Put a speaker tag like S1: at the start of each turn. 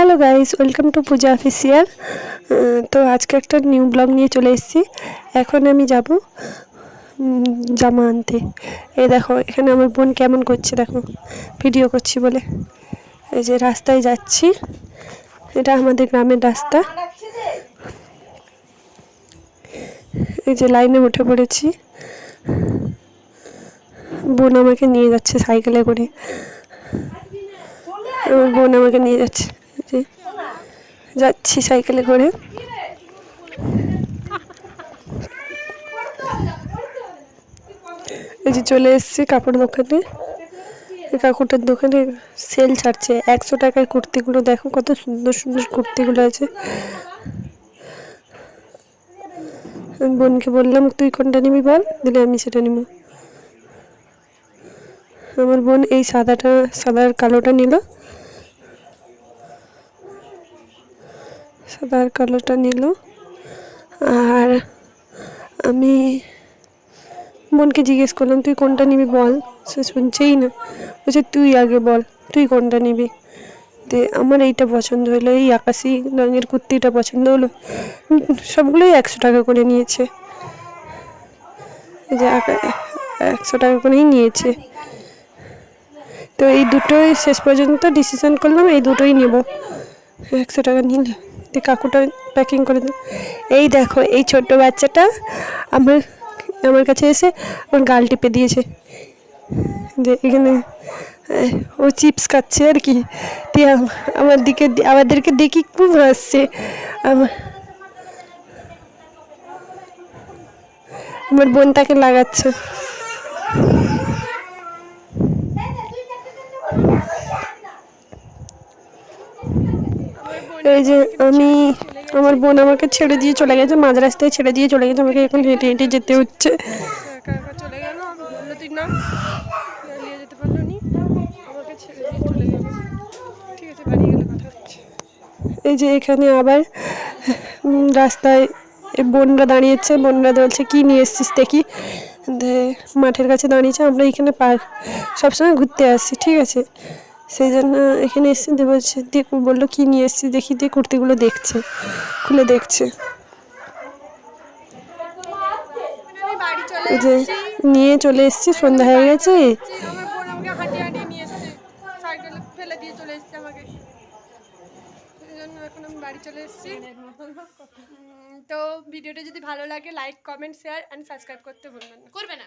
S1: Hello guys welcome to Puja official তো আজকে একটা নিউ ব্লগ নিয়ে চলে এসেছি। এখন আমি যাব জামা আনতে। এই দেখো, এখানে আমার বোন কেমন করছে, দেখো। ভিডিও করছি বলে। এই যে রাস্তায় যাচ্ছি। এটা আমাদের গ্রামের রাস্তা। এই যে লাইনে উঠে পড়েছি। বোন আমাকে নিয়ে যাচ্ছে সাইকেলে করে। আমার বোন আমাকে নিয়ে যাচ্ছে। যাচ্ছি সাইকেলে করে। এই যে চলে এসেছি কাপড় দোকানে। কাকুটার দোকানে সেল ছাড়ছে। একশো টাকার কুর্তিগুলো, দেখো কত সুন্দর সুন্দর কুর্তিগুলো আছে। বোনকে বললাম, তুই কোনটা নিবি বল? দিলে আমি সেটা নিব। আমার বোন এই সাদাটা, সাদার কালোটা নিল। সাদার কালোটা নিল। আর আমি বোনকে জিজ্ঞেস করলাম, তুই কোনটা নিবি বল? সে শুনছেই না। বলছে, তুই আগে বল, তুই কোনটা নিবি? দে আমার এইটা পছন্দ হলো, এই আকাশি রঙের কুর্তিটা পছন্দ হলো। সবগুলোই একশো টাকা করে নিয়েছে। যে একশো টাকা করেই নিয়েছে। তো এই দুটোই শেষ পর্যন্ত ডিসিশন করলাম, এই দুটোই নেব। একশো টাকা নিলে। দিয়ে কাকুটা প্যাকিং করে দিল। এই দেখো, এই ছোট্ট বাচ্চাটা আমার আমার কাছে এসে আমার গাল টিপে দিয়েছে। যে এখানে ও চিপস খাচ্ছে আর কি। দিয়ে আমার দিকে, আমাদেরকে দেখি খুব হাসছে। আমার আমার বোন তাকে লাগাচ্ছে। এই যে আমি আমার বোন আমাকে ছেড়ে দিয়ে চলে গেছে মাঝ রাস্তায় ছেড়ে দিয়ে চলে গেছে আমাকে এখন হেঁটে হেঁটে যেতে হচ্ছে।
S2: একা একা চলে গেল? বলল তুই না নিয়ে যেতে পারল নি। আমাকে ছেড়ে দিয়ে চলে গেল। ঠিক আছে বাড়ি গেলে কথা হচ্ছে।
S1: এই যে এখানে আবার রাস্তায় বোনরা দাঁড়িয়েছে। বোনরা বলছে কি নিয়ে এসছিস দেখি? দে মাঠের কাছে দাঁড়িয়েছে। আমরা এখানে পার্ক সবসময় ঘুরতে আসছি ঠিক আছে? সেই জন্য এখানে এসছি দিয়ে বলছে দিয়ে বলল কী নিয়ে এসছি দেখি দিয়ে কুর্তিগুলো দেখছে খুলে দেখছে। যে নিয়ে চলে এসছি সন্ধ্যা হয়ে গেছে।
S2: এসেছি আমার বোন আমাকে হাঁটিয়ে হাঁটিয়ে নিয়ে এসছে সাইকেলে ফেলে দিয়ে চলে এসছে আমাকে সেই জন্য এখন আমি বাড়ি চলে এসেছি তো ভিডিওটা যদি ভালো লাগে like comment share and subscribe করতে ভুলবেন না। করবে না।